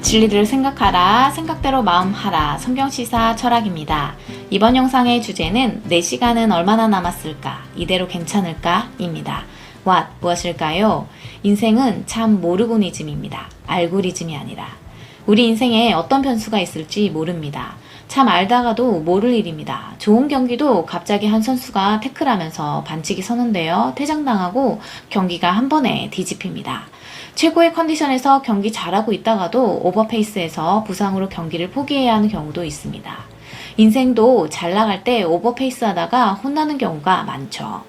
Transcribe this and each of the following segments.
진리들을 생각하라, 생각대로 마음하라, 성경시사 철학입니다. 이번 영상의 주제는 내 시간은 얼마나 남았을까, 이대로 괜찮을까? 입니다. What, 무엇일까요? 인생은 참 모르고니즘입니다. 알고리즘이 아니라. 우리 인생에 어떤 변수가 있을지 모릅니다. 참 알다가도 모를 일입니다. 좋은 경기도 갑자기 한 선수가 태클하면서 반칙이 서는데요. 퇴장당하고 경기가 한 번에 뒤집힙니다. 최고의 컨디션에서 경기 잘하고 있다가도 오버페이스에서 부상으로 경기를 포기해야 하는 경우도 있습니다. 인생도 잘 나갈 때 오버페이스 하다가 혼나는 경우가 많죠.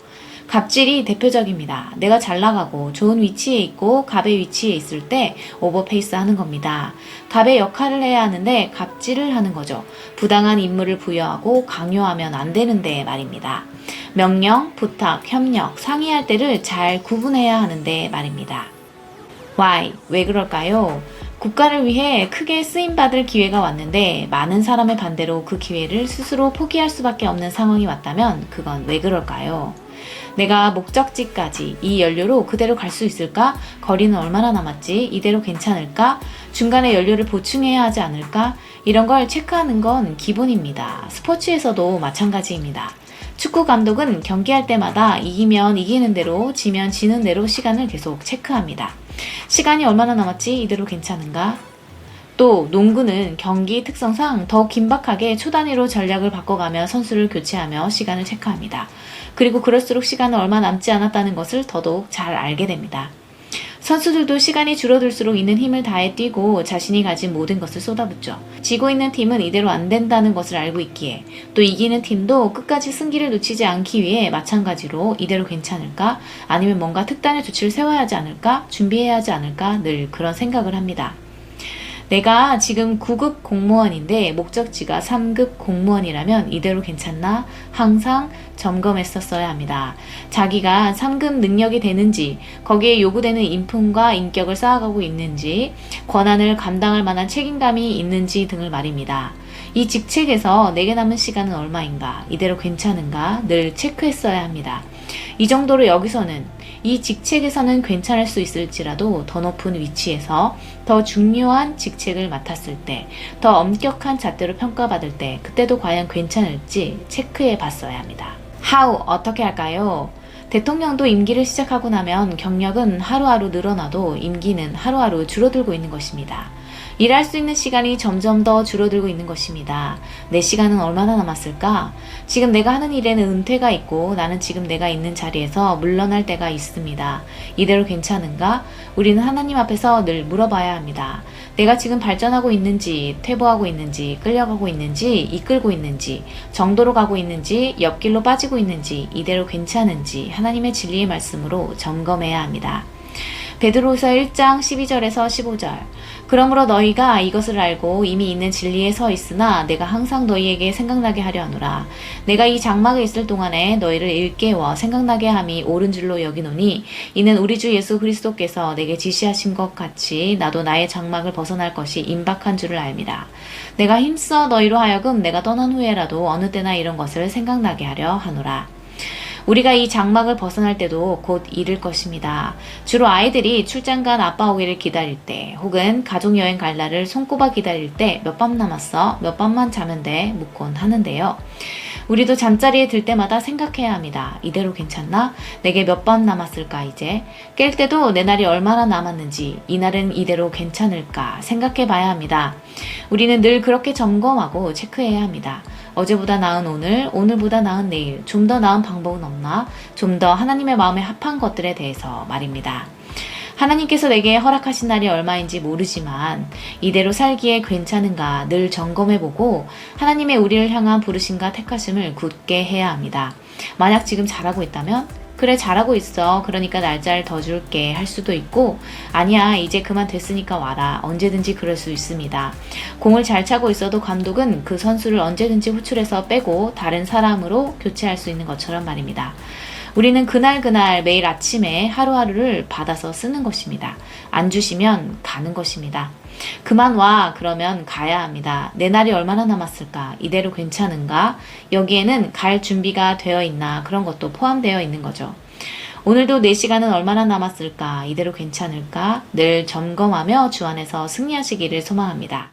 갑질이 대표적입니다. 내가 잘 나가고 좋은 위치에 있고 갑의 위치에 있을 때 오버페이스 하는 겁니다. 갑의 역할을 해야 하는데 갑질을 하는 거죠. 부당한 임무를 부여하고 강요하면 안 되는데 말입니다. 명령, 부탁, 협력, 상의할 때를 잘 구분해야 하는데 말입니다. Why? 왜 그럴까요? 국가를 위해 크게 쓰임받을 기회가 왔는데 많은 사람의 반대로 그 기회를 스스로 포기할 수밖에 없는 상황이 왔다면 그건 왜 그럴까요? 내가 목적지까지 이 연료로 그대로 갈 수 있을까? 거리는 얼마나 남았지? 이대로 괜찮을까? 중간에 연료를 보충해야 하지 않을까? 이런 걸 체크하는 건 기본입니다. 스포츠에서도 마찬가지입니다. 축구 감독은 경기할 때마다 이기면 이기는 대로, 지면 지는 대로 시간을 계속 체크합니다. 시간이 얼마나 남았지? 이대로 괜찮은가? 또 농구는 경기 특성상 더 긴박하게 초단위로 전략을 바꿔가며 선수를 교체하며 시간을 체크합니다. 그리고 그럴수록 시간은 얼마 남지 않았다는 것을 더더욱 잘 알게 됩니다. 선수들도 시간이 줄어들수록 있는 힘을 다해 뛰고 자신이 가진 모든 것을 쏟아붓죠. 지고 있는 팀은 이대로 안 된다는 것을 알고 있기에 또 이기는 팀도 끝까지 승기를 놓치지 않기 위해 마찬가지로 이대로 괜찮을까? 아니면 뭔가 특단의 조치를 세워야 하지 않을까? 준비해야 하지 않을까? 늘 그런 생각을 합니다. 내가 지금 9급 공무원인데 목적지가 3급 공무원이라면 이대로 괜찮나? 항상 점검했었어야 합니다. 자기가 3급 능력이 되는지, 거기에 요구되는 인품과 인격을 쌓아가고 있는지, 권한을 감당할 만한 책임감이 있는지 등을 말입니다. 이 직책에서 내게 남은 시간은 얼마인가, 이대로 괜찮은가 늘 체크했어야 합니다. 이 정도로 여기서는 이 직책에서는 괜찮을 수 있을지라도 더 높은 위치에서 더 중요한 직책을 맡았을 때, 더 엄격한 잣대로 평가받을 때, 그때도 과연 괜찮을지 체크해 봤어야 합니다. How? 어떻게 할까요? 대통령도 임기를 시작하고 나면 경력은 하루하루 늘어나도 임기는 하루하루 줄어들고 있는 것입니다. 일할 수 있는 시간이 점점 더 줄어들고 있는 것입니다. 내 시간은 얼마나 남았을까? 지금 내가 하는 일에는 은퇴가 있고 나는 지금 내가 있는 자리에서 물러날 때가 있습니다. 이대로 괜찮은가? 우리는 하나님 앞에서 늘 물어봐야 합니다. 내가 지금 발전하고 있는지, 퇴보하고 있는지, 끌려가고 있는지, 이끌고 있는지, 정도로 가고 있는지, 옆길로 빠지고 있는지, 이대로 괜찮은지 하나님의 진리의 말씀으로 점검해야 합니다. 베드로서 1장 12절에서 15절. 그러므로 너희가 이것을 알고 이미 있는 진리에 서 있으나 내가 항상 너희에게 생각나게 하려 하노라. 내가 이 장막에 있을 동안에 너희를 일깨워 생각나게 함이 옳은 줄로 여기노니 이는 우리 주 예수 그리스도께서 내게 지시하신 것 같이 나도 나의 장막을 벗어날 것이 임박한 줄을 알미라. 내가 힘써 너희로 하여금 내가 떠난 후에라도 어느 때나 이런 것을 생각나게 하려 하노라. 우리가 이 장막을 벗어날 때도 곧 이를 것입니다. 주로 아이들이 출장 간 아빠 오기를 기다릴 때, 혹은 가족여행 갈 날을 손꼽아 기다릴 때 몇 밤 남았어? 몇 밤만 자면 돼? 묻곤 하는데요. 우리도 잠자리에 들 때마다 생각해야 합니다. 이대로 괜찮나? 내게 몇 밤 남았을까, 이제? 깰 때도 내 날이 얼마나 남았는지, 이 날은 이대로 괜찮을까 생각해 봐야 합니다. 우리는 늘 그렇게 점검하고 체크해야 합니다. 어제보다 나은 오늘, 오늘보다 나은 내일, 좀 더 나은 방법은 없나? 좀 더 하나님의 마음에 합한 것들에 대해서 말입니다. 하나님께서 내게 허락하신 날이 얼마인지 모르지만 이대로 살기에 괜찮은가 늘 점검해보고 하나님의 우리를 향한 부르심과 택하심을 굳게 해야 합니다. 만약 지금 잘하고 있다면 그래 잘하고 있어. 그러니까 날짜를 더 줄게 할 수도 있고 아니야 이제 그만 됐으니까 와라. 언제든지 그럴 수 있습니다. 공을 잘 차고 있어도 감독은 그 선수를 언제든지 호출해서 빼고 다른 사람으로 교체할 수 있는 것처럼 말입니다 우리는 그날 그날 매일 아침에 하루하루를 받아서 쓰는 것입니다. 안 주시면 가는 것입니다. 그만 와 그러면 가야 합니다. 내 날이 얼마나 남았을까? 이대로 괜찮은가? 여기에는 갈 준비가 되어 있나? 그런 것도 포함되어 있는 거죠. 오늘도 4시간은 얼마나 남았을까? 이대로 괜찮을까? 늘 점검하며 주 안에서 승리하시기를 소망합니다.